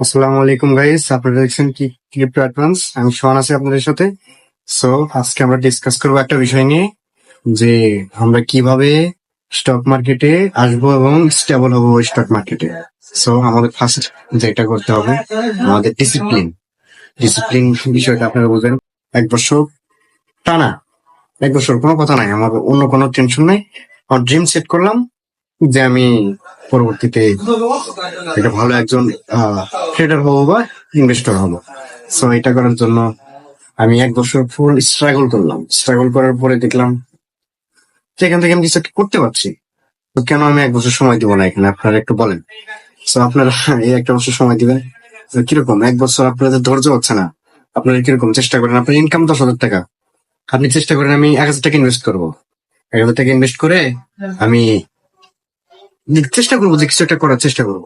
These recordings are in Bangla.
আসসালামু আলাইকুম গাইস আপনারা দেখছেন কি ক্রিপ্টো অ্যাডভান্স আমি সোহান আছি আপনাদের সাথে। সো আজকে আমরা ডিসকাস করব একটা বিষয় নিয়ে, যে আমরা কীভাবে স্টক মার্কেটে আসব এবং স্টেবল হব স্টক মার্কেটে সো আমাদের ফার্স্ট যেটা করতে হবে, আমাদের ডিসিপ্লিন ডিসিপ্লিন বিষয়টা আপনারা বুঝবেন। এক বছর টানা এক বছর কোনো কথা নাই। আমার অন্য কোনো টেনশন নাই। আমার ড্রিম সেট করলাম যে আমি পরবর্তীতে একটা ভালো একজন ট্রেডার হব বা ইনভেস্টর হব। সো এটা করার জন্য আমি এক বছর ফুল স্ট্রাগল করলাম। স্ট্রাগল করার পরে দেখলাম যে এখান থেকে আমি কিছু করতে পারছি। তো কেন আমি এক বছর সময় দিব না এখানে? আপনারা একটু বলেন। সো আপনারা এই একটা বছর সময় দিবেন। তো কীরকম? এক বছর আপনাদের ধৈর্য হচ্ছে না। আপনারা কীরকম চেষ্টা করেন? আপনার ইনকাম দশ হাজার টাকা। আপনি চেষ্টা করেন, আমি এক হাজার টাকা ইনভেস্ট করব। এক হাজার টাকা ইনভেস্ট করে আমি চেষ্টা করব যে কিছু একটা করার চেষ্টা করব।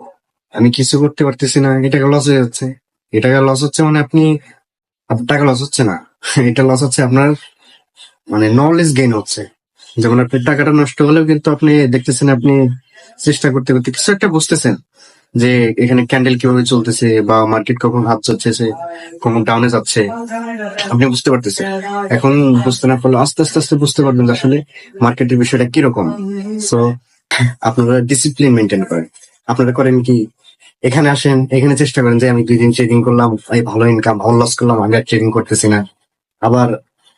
আমি কিছু করতে পারতেছি না এটা লস হয়ে যাচ্ছে। এটা লস হচ্ছে মানে আপনি আপনার টাকা লস হচ্ছে না। এটা লস হচ্ছে আপনার মানে নলেজ গেইন হচ্ছে। যেমন আপনি টাকাটা নষ্ট হলেও কিন্তু আপনি দেখতেছেন, আপনি চেষ্টা করতে করতে কিছু একটা বুঝতেছেন যে এখানে ক্যান্ডেল কীভাবে চলতেছে বা মার্কেট কখন হাত চলতেছে কখন ডাউনে যাচ্ছে। আপনি বুঝতে পারতেছেন। এখন বুঝতে না পারলে আস্তে আস্তে আস্তে বুঝতে পারবেন আসলে মার্কেটের বিষয়টা কীরকম। সো আপনারা ডিসিপ্লিন মেনটেন করেন। আপনারা করেন কি, এখানে আসেন, এখানে চেষ্টা করেন যে আমি দুই দিন ট্রেডিং করলাম, এই ভালো ইনকাম ভালো লস করলাম, আমি আর ট্রেডিং করতেছি না। আবার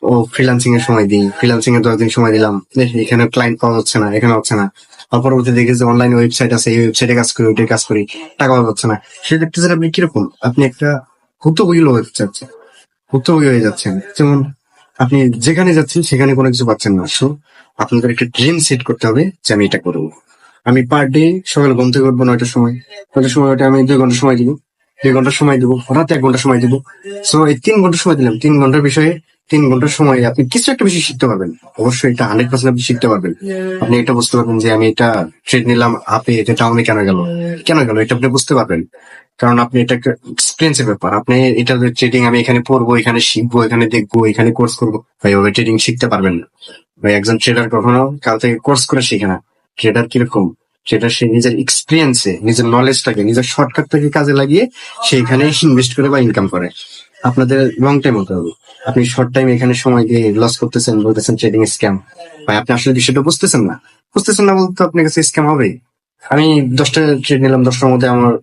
ও ফ্রিলান্সিং এর সময় দিই ফ্রিলান্সিং এর দশ দিন সময় দিলাম এখানে ক্লায়েন্ট পাওয়া যাচ্ছে না, এখানে হচ্ছে না। আর পরবর্তী দেখি যে অনলাইন ওয়েবসাইট আছে, এই ওয়েবসাইটে কাজ করি ওইটাই কাজ করি, টাকা পাওয়া যাচ্ছে না। সে দেখতেছেন আপনি কীরকম? আপনি একটা ভুক্তভোগী লোক হতে চাচ্ছেন, ভুক্তভোগী হয়ে যাচ্ছেন। যেমন আপনি যেখানে যাচ্ছেন, সেখানে কোনো কিছু পাচ্ছেন না। সো আপনাদের একটা ড্রিম সেট করতে হবে যে আমি এটা করব। আমি পার ডে সকালে ঘুম থেকে উঠবো নয়টার সময়। নয়টার সময় ওটা আমি দুই ঘণ্টা সময় দিব। দুই ঘণ্টা সময় দিব। হঠাৎ এক ঘণ্টা সময় দিব। সো এই তিন ঘণ্টা সময় দিলাম। তিন ঘণ্টার বিষয়ে তিন ঘণ্টার সময় আপনি কিছু একটা বেশি শিখতে পারবেন। অবশ্যই এটা হান্ড্রেড পার্সেন্ট আপনি শিখতে পারবেন। আপনি এটা বুঝতে পারবেন যে আমি এটা ট্রেড নিলাম আপে এটা ডাউনে কেন গেল? কেন গেল? এটা আপনি বুঝতে পারবেন। কারণ আপনি এটা একটা এক্সপিরিয়েন্সের ব্যাপার। আপনি এটা ট্রেডিং আমি এখানে পড়ব এখানে শিখব এখানে দেখব এখানে কোর্স করব ভাই ওভাবে ট্রেডিং শিখতে পারবেন না। ভাই একজন ট্রেডার কখনো কাল থেকে কোর্স করে শিখে না। ট্রেডার কীরকম? সেটা সে নিজের এক্সপিরিয়েন্সে নিজের নলেজটাকে নিজের শর্টকাটটাকে কাজে লাগিয়ে সে এখানে ইনভেস্ট করে বা ইনকাম করে। আপনাদের লং টাইম হতে হবে। আপনি শর্ট টাইম এখানে সময় দিয়ে লস করতেছেন, বলতেছেন ট্রেডিং স্ক্যাম ভাই, আপনি আসলে বিষয়টা বুঝতেছেন না। বুঝতেছেন না বলতে আপনার কাছে স্ক্যাম হবে আমি দশটা ট্রেড নিলাম, দশটার মধ্যে আমার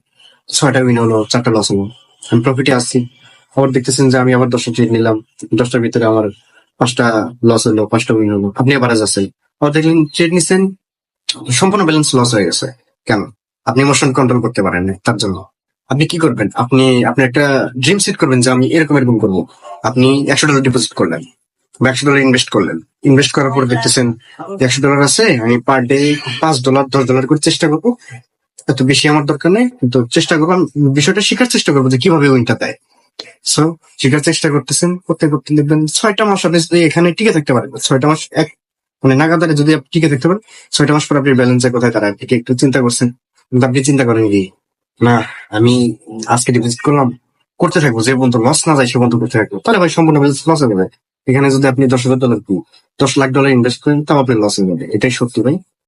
ছয়টা উইন হলো, চারটা লস হলো। আমি প্রফিটে আসছি আবার দেখতেছেন যে আমি আবার দশটা ট্রেড নিলাম, দশটার ভিতরে আমার পাঁচটা লস হলো, পাঁচটা উইন হলো। আপনি আবার আছেন। আবার দেখলেন ট্রেড নিচ্ছেন সম্পূর্ণ ব্যালেন্স লস হয়ে গেছে। কেন? আপনি ইমোশন কন্ট্রোল করতে পারেন তার জন্য। আপনি কি করবেন? আপনি আপনি একটা ড্রিম সেট করবেন যে আমি এরকম এরকম করব। আপনি একশো ডলার ডিপোজিট করলেন একশো ডলার ইনভেস্ট করলেন। ইনভেস্ট করার পর দেখতেছেন একশো ডলার আছে, আমি পার ডে পাঁচ ডলার দশ ডলার করে চেষ্টা করব। এত বেশি আমার দরকার নেই, কিন্তু চেষ্টা করব। বিষয়টা শেখার চেষ্টা করব যে কীভাবে উইনটা দেয়। সো শেখার চেষ্টা করতেছেন, করতে করতে দেখবেন ছয়টা মাস আপনি এখানে টিকে থাকতে পারেন, ছয়টা মাস এক মানে নাগাদারে যদি আপনি টিকে থাকতে পারেন, ছয়টা মাস পর আপনি ব্যালেন্সে কোথায় তারা একটু চিন্তা করছেন? কিন্তু আপনি চিন্তা করেন না, আমি আজকে ডিপোজিট করলাম, করতে থাকব, যে পর্যন্ত লস না যায় সে পর্যন্ত করতে থাকব। তাহলে ভাই, সম্পূর্ণ বিজনেস লস হয়ে যাবে। এখানে যদি আপনি দশ হাজার ডলার দশ লাখ ডলার ইনভেস্ট করেন, তাও আপনি লস হয়ে যাবে। এটাই সত্যি ভাই।